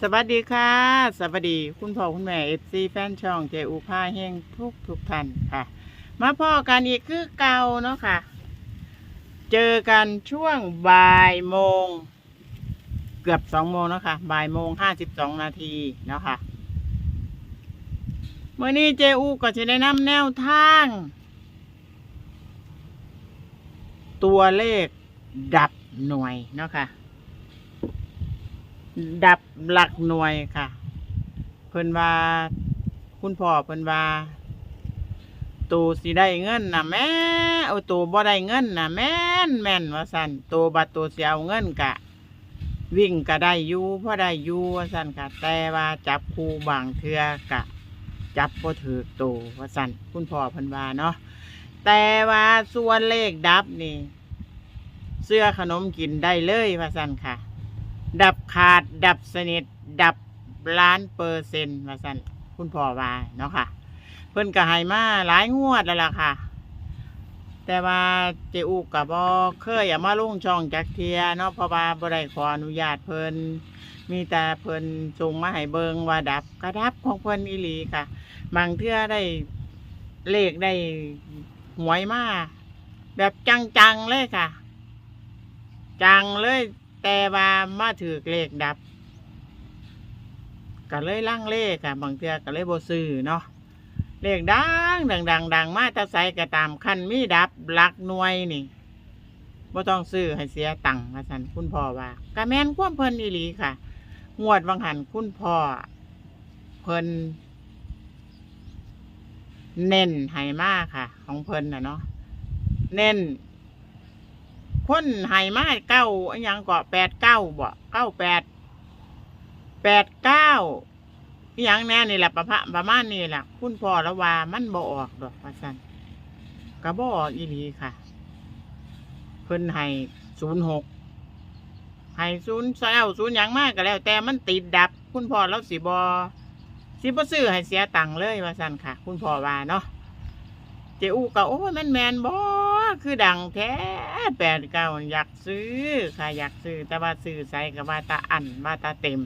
สวัสดีค่ะสวัสดีคุณพ่อคุณแม่เอฟซีแฟนช่องเจอูผ้าแห้งทุกทุกท่านค่ะ มาพ่อกันอีกคือเก่าเนาะค่ะ เจอกันช่วงบ่ายโมง เกือบสองโมงเนาะค่ะบ่ายโมงห้าสิบสองนาทีเนาะค่ะเมื่อนี้เจอูก็จะได้นำแนวทาง ตัวเลขดับหน่วยเนาะค่ะ ดับหลักหน่วยค่ะ เพิ่นว่า คุณพ่อเพิ่นว่าตูสิได้เงินนะแม่เอาตูบ่ได้เงินนะแม่นแม่นว่าซั่นตูบัดตูเสิเอาเงินกะ วิ่งก็ได้อยู่พอได้อยู่ว่าซั่นค่ะ แต่ว่าจับคูบางเทือกะ จับบ่ถือตูว่าซั่นคุณพ่อเพิ่นว่าเนาะแต่ว่าส่วนเลขดับนี่ เสื้อขนมกินได้เลยว่าซั่นค่ะ ดับขาด ดับสนิท ดับล้านเปอร์เซ็นต์มาสั่นคุณพ่อว่าเนาะค่ะ เพิ่นก็ให้มาหลายงวดแล้วล่ะค่ะ แต่ว่าเจอุกกับ่เคยเอามาลงช่องจักเทียเนาะเพราะว่าบ่ได้ขออนุญาตเพิ่นมีแต่เพิ่นส่งมาให้เบิงว่าดับกระดับของเพิ่นอีหลีค่ะ บางเทื่อได้เลขได้หวยมาแบบจังๆเลยค่ะ จังเลย แต่ว่ามาถือเลขดับก็เลยล่างเลขอะบางเทือก็เลยโบซื้อเนาะเลขดังดังดังดังมาตะใสก็ตามคันมีดับหลักหน่วยนี่บ่ต้องซื้อให้เสียตังค์มาสันคุณพ่อว่ากะแมนความเพิ่นอีหลีค่ะ งวดวังหันคุณพ่อเพิ่นเน้นให้มากค่ะ ของเพิ่นน่ะเนาะเน้น คนใหายมาเก้าอันยังก็แปดเก้าบ่เก้าแปดแปดเก้าอหยังแน่นี่แหละประพะประมาณนี่แหละคุณพ่อละว่ามันบ่ออกดอกว่าซันก็บ่ออกอีหลีค่ะ เพิ่นให้ศูนย์หกให้ศูนย์เศร้าศูนย์หยังมากก็แล้ว แต่มันติดดับ คุณพ่อแล้วสิบอสิบ่ซื้อให้เสียตังค์เลยว่าซันค่ะ คุณพ่อว่าเนาะเจอูก็โอ้ยมันแมนบ่ คือดังแท้แปดเก้าอยากซื้อค่ะอยากซื้อ แต่ว่าซื้อใส่กับว่าตาอันว่าตาเต็ม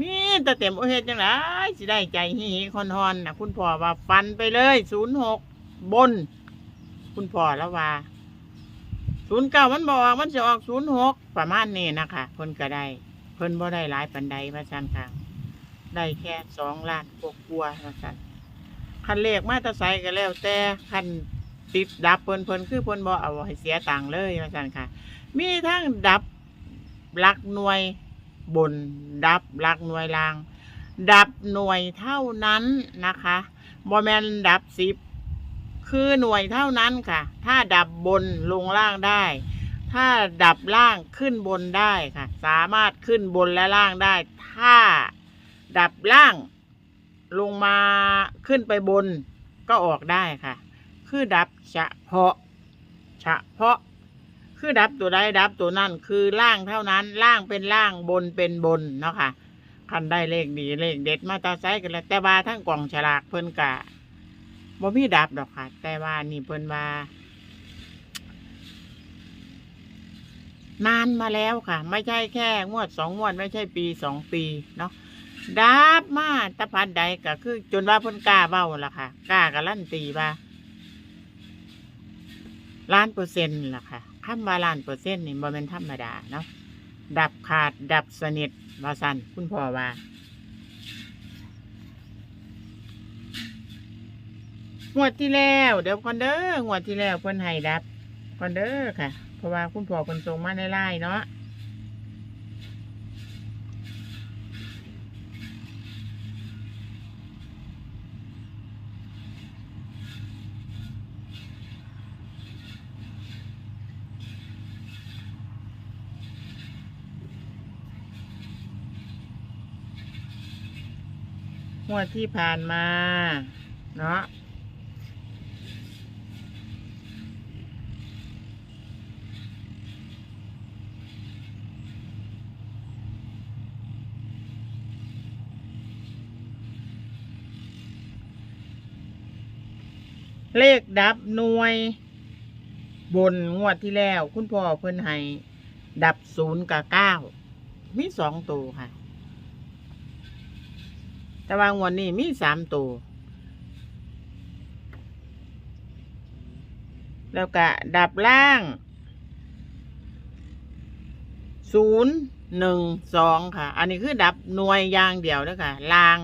มีตาเต็มโอเฮ็ดจังไดสิได้ใจฮิฮิคอนฮอนนะคุณพ่อว่าฟันไปเลยศูนย์หกบน คุณพ่อแล้วว่าศูนย์เก้ามันบอกมันจะออกศูนย์หกประมาณนี้นะคะเพิ่นก็ได้เพิ่นบ่ได้หลายปันใดว่าซั่นค่ะได้แค่สองล้านกว่าๆว่าซั่นคันเลขมาตะไซก็แล้วแต่คัน ติดดับเพิ่นเพิ่นคือเพิ่นบ่เอาให้เสียตังค์เลยว่าซั่นค่ะ มีทั้งดับหลักหน่วยบน ดับหลักหน่วยล่าง ดับหน่วยเท่านั้นนะคะบ่แม่นดับสิบคือหน่วยเท่านั้นค่ะ ถ้าดับบนลงล่างได้ ถ้าดับล่างขึ้นบนได้ค่ะ สามารถขึ้นบนและล่างได้ ถ้าดับล่างลงมาขึ้นไปบนก็ออกได้ค่ะ คือดับเฉพาะเฉพาะ คือดับตัวใดดับตัวนั่นคือล่างเท่านั้นล่างเป็นล่างบนเป็นบนเนาะค่ะคันได้เลขดีเลขเด็ดมาตาไซกันแล้วแต่ว่าทั้งกล่องฉลากเพิ่นกะบ่มีดับดอกค่ะ แต่ว่านี่เพิ่นว่านานมาแล้วค่ะ ไม่ใช่แค่งวดสองงวดไม่ใช่ปีสองปีเนาะดับมาตะพันใดก็คือ จนว่าเพิ่นกล้าเบ้าล่ะค่ะกล้ากับลั่นตีว่า ล้านเปอร์เซ็นต์ล่ะค่ะคำว่าล้านเปอร์เซ็นต์นี่บ่เป็นธรรมดาเนาะดับขาดดับสนิทว่าสันคุณพ่อว่า งวดที่แล้ว เดี๋ยวคอนเด้องวดที่แล้วเพิ่นให้ดับคอนเด้อค่ะ เพราะว่าคุณพ่อเพิ่นส่งมาในไลน์เนาะ งวดที่ผ่านมา เนาะเลขดับหน่วย บนงวดที่แล้ว คุณพ่อเพิ่นให้ดับศูนย์กับเก้ามีสองตัวค่ะ แต่ว่างวดนี้มีสามตัวแล้วก็ดับล่างศูนย์หนึ่งสองค่ะ อันนี้คือดับหน่วยยางเดียวนะคะล่าง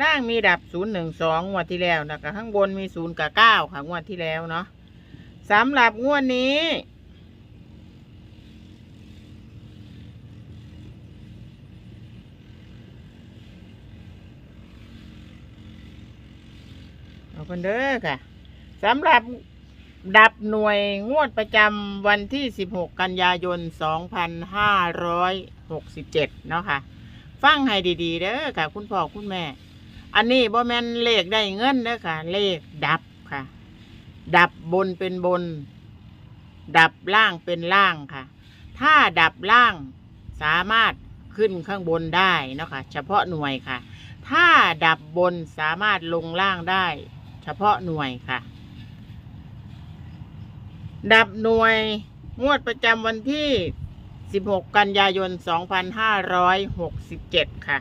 ล่างมีดับศูนย์หนึ่งสองงวดที่แล้วนะคะข้างบนมีศูนย์กับเก้าค่ะงวดที่แล้วเนาะสำหรับงวดนี้ เอาคนเด้อค่ะสำหรับดับหน่วยงวดประจำวันที่ 16 กันยายน 2567 เนาะค่ะ ฟังให้ดีๆเด้อค่ะ คุณพ่อคุณแม่ อันนี้บ่แม่นเลขได้เงินเด้อค่ะ เลขดับค่ะ ดับบนเป็นบน ดับล่างเป็นล่างค่ะ ถ้าดับล่างสามารถขึ้นข้างบนได้เนาะค่ะ เฉพาะหน่วยค่ะ ถ้าดับบนสามารถลงล่างได้ เฉพาะหน่วยค่ะ ดับหน่วยงวดประจำวันที่ 16 กันยายน 2567 ค่ะ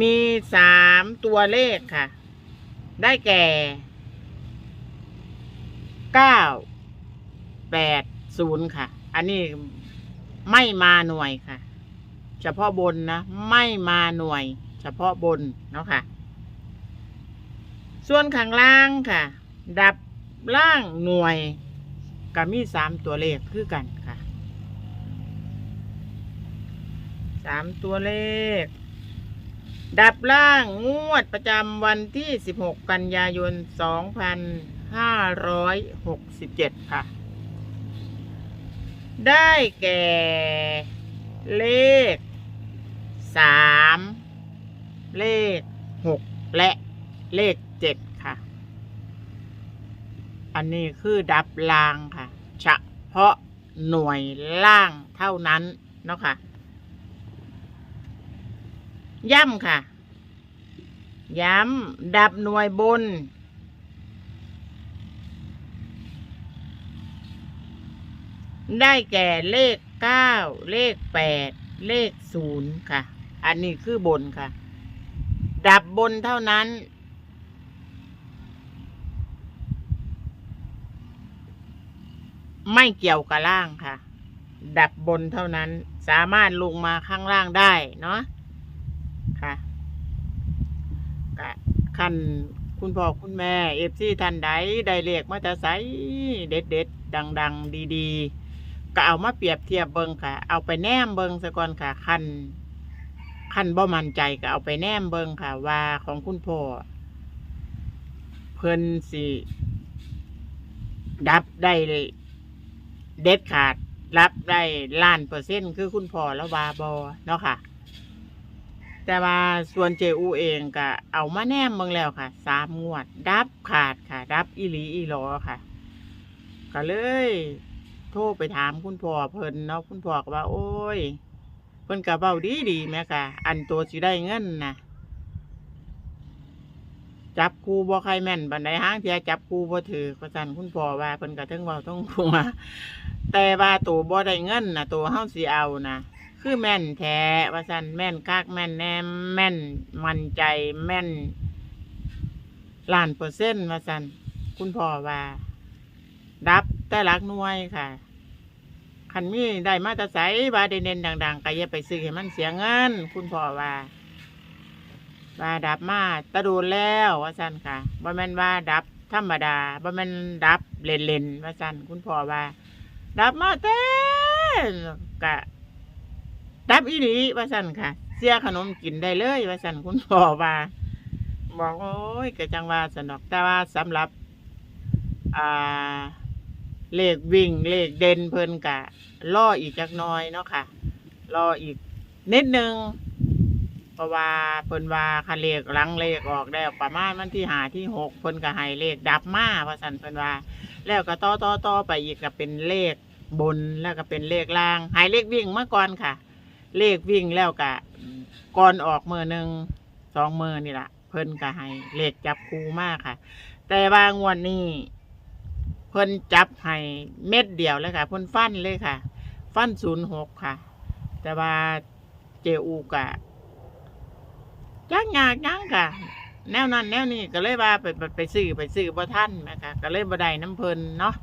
มีสามตัวเลขค่ะ ได้แก่เก้าแปดศูนย์ค่ะ อันนี้ไม่มาหน่วยค่ะ เฉพาะบนนะ ไม่มาหน่วย เฉพาะบนเนาะค่ะ ส่วนข้างล่างค่ะ ดับล่างหน่วยก็มีสามตัวเลขคือกันค่ะสามตัวเลข ดับล่างงวดประจำวันที่ 16 กันยายน 2567 ค่ะ ได้แก่เลข 3เลข6และเลข7ค่ะ อันนี้คือดับล่างค่ะ เฉพาะหน่วยล่างเท่านั้นเนาะค่ะ ย่ำค่ะ ย้ำดับหน่วยบน ได้แก่เลขเก้าเลขแปดเลขศูนย์ค่ะ อันนี้คือบนค่ะ ดับบนเท่านั้น ไม่เกี่ยวกับล่างค่ะ ดับบนเท่านั้นสามารถลงมาข้างล่างได้เนาะค่ะกะคันคุณพ่อคุณแม่เอฟซีท่านใดได้เลขมาจะใสเด็ดเด็ดดังดังๆดีๆ ก็เอามาเปรียบเทียบเบิงค่ะ เอาไปแนมเบิงซะก่อนค่ะคัน คันบ่มั่นใจก็เอาไปแนมเบิงค่ะ ว่าของคุณพ่อเพิ่นสิดับได้เด็ดขาด รับได้ล้านเปอร์เซ็นต์คือคุณพ่อแล้ววาบอเนาะค่ะ แต่ว่าส่วนเจอูเองก็เอามาแนมเบิงแล้วค่ะสามงวด ดับขาดค่ะ ดับอีหลีอีหลอค่ะ ก็เลย โทรไปถามคุณพ่อเพิ่นเนาะคุณพ่อก็ว่า โอ้ย เพิ่นก็เว้าดีดีแม่ค่ะอันตัวสิได้เงินนะจับคูบ่ใครแม่นบันไดห้างเทียจับคูบ่ถือก็สั่นคุณพ่อว่าเพิ่นก็ถึงเว้าต้องพูมาแต่ว่าตัวบ่ได้เงินนะตัวเฮาสิเอานะคือแม่นแท้ว่าสันแม่นคักแม่นแนมแม่นมั่นใจแม่นล้านเปอร์เซ็นต์ว่าสันคุณพ่อว่า ดับแต่หลักหน่วยค่ะ คันมีได้มาตรใสว่าได้เน้นดังๆก็อย่าไปซื้อให้มันเสียเงิน คุณพ่อว่าว่าดับมาตะดูแล้วว่าสั่นค่ะบ่แม่นว่าดับธรรมดาบ่แม่นดับเล่นๆว่าสั่นคุณพ่อว่า ดับมาเต้กะดับอีหลีว่าสั่นค่ะ เสียขนมกินได้เลย ว่าสั่นคุณพ่อว่าบอกโอ้ยกะจังว่าสนอกแต่ว่าสำหรับ อ่า เลขวิ่งเลขเด่นเพิ่นกะล่ออีกจักหน้อยเนาะค่ะรออีกนิดนึงเพราะว่าเพิ่นว่าคันเลขหลังเลขออกแล้ประมาณวันที่หาที่หกเพิ่นก็ให้เลขดับมาว่าซั่นเพิ่นว่า แล้วก็ต่อต่อต่อไปอีกก็เป็นเลขบนแล้วก็เป็นเลขล่างให้เลขวิ่งมาก่อนค่ะ เลขวิ่งแล้วก็ก่อนออกมือหนึ่งสองมือนี่ละเพิ่นก็ให้เลขจับคูมากค่ะ แต่ว่างวดนี้ เพิ่นจับให้เม็ดเดียวเลยค่ะเพิ่นฟันเลยค่ะ ฟันศูนย์หกค่ะ แต่ว่าเจอูกะจักยากยังค่ะ แนวนั้นแนวนี้ก็เลยว่าไปไปไปซื้อไปซื้อบ่ท่านนะคะก็เลยบ่ได้น้ำเพลินเนาะ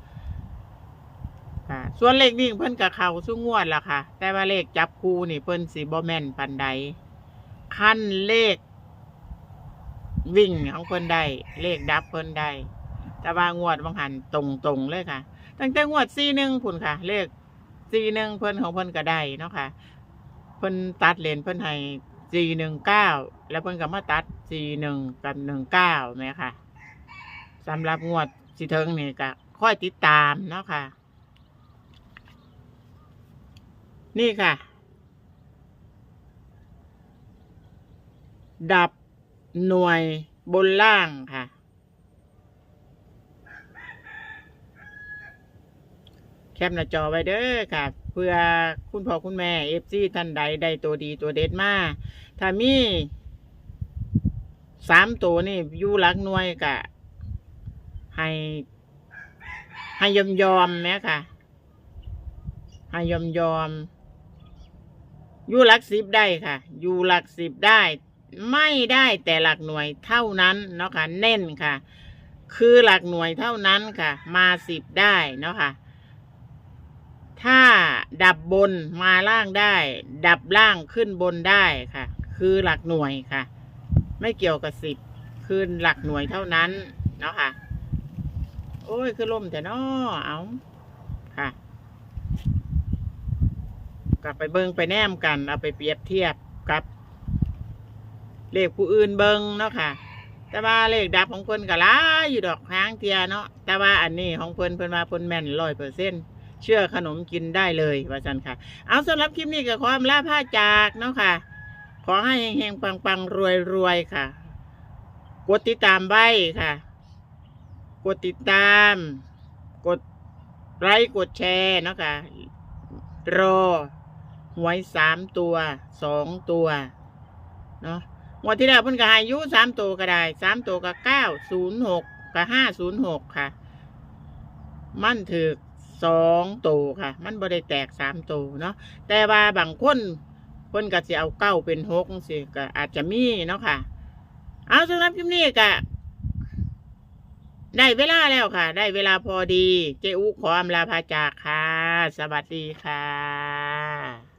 ค่ะ ส่วนเลขวิ่งเพิ่นกับเขาสู้งวดล่ะค่ะ แต่ว่าเลขจับคู่นี่เพิ่นสีบ่แม่นปันใดขั้นเลขวิ่งของเพิ่นได้เลขดับเพิ่นได้ แต่ว่างวดบางหันตรงตรงๆเลยค่ะ ตั้งแต่งวดสี่หนึ่งพุ่นค่ะ เลขสี่หนึ่งเพิ่นของเพิ่นก็ได้เนาะค่ะ เพิ่นตัดเลนเพิ่นให้สี่หนึ่งเก้าแล้วเพิ่นก็มาตัดสี่หนึ่งกับหนึ่งเก้าแม่ค่ะสำหรับงวดสิเทิงนี่ก็ค่อยติดตามเนาะค่ะ นี่ค่ะ ดับหน่วยบนล่างค่ะ แคปหน้าจอไว้เด้อค่ะ เพื่อคุณพ่อคุณแม่เอฟซีท่านใดได้ตัวดีตัวเด็ดมาถ้ามีสามตัวนี่อยู่หลักหน่วยกะให้ ให้ยอมยอมแม่ค่ะ ให้ยอมยอมอยู่หลักสิบได้ค่ะ อยู่หลักสิบได้ ไม่ได้แต่หลักหน่วยเท่านั้นเนาะค่ะเน้นค่ะ คือหลักหน่วยเท่านั้นค่ะ มาสิบได้เนาะค่ะ ถ้าดับบนมาล่างได้ ดับล่างขึ้นบนได้ค่ะ คือหลักหน่วยค่ะ ไม่เกี่ยวกับสิบคือหลักหน่วยเท่านั้นเนาะค่ะ โอ้ย คือล่มแต่นอเอาค่ะ กลับไปเบิงไปแนมกัน เอาไปเปรียบเทียบกับเลขผู้อื่นเบิงเนาะค่ะ แต่ว่าเลขดับของเพิ่นก็หลายอยู่ดอกค้างเทียเนาะแต่ว่าอันนี้ของเพิ่นเพิ่นว่าเพิ่นแม่นร้อยเปอร์เซ็น เชื่อขนมกินได้เลยว่าจันค่ะ เอาสำหรับคลิปนี้ก็ขออำลาผ้าจากเนาะค่ะ ขอให้เฮงๆปังๆรวยๆค่ะ กดติดตามไว้ค่ะ กดติดตาม กดไลค์กดแชร์เนาะค่ะ รอหวยสามตัวสองตัวเนาะงวันที่แล้วเพิ่นก็ให้อายุสามตัวก็ได้สามตัวก็เก้าศูนย์หกกับห้าศูนย์หกค่ะ มั่นถือ สองตัวค่ะ มันบ่ได้แตกสามตัวเนาะแต่ว่าบางคนคนก็สิเอาเก้าเป็นหกสิก็อาจจะมีเนาะค่ะ เอาสำหรับคลิปนี้ก็ได้เวลาแล้วค่ะ ได้เวลาพอดี เจอุขออำลาพาจากค่ะ สวัสดีค่ะ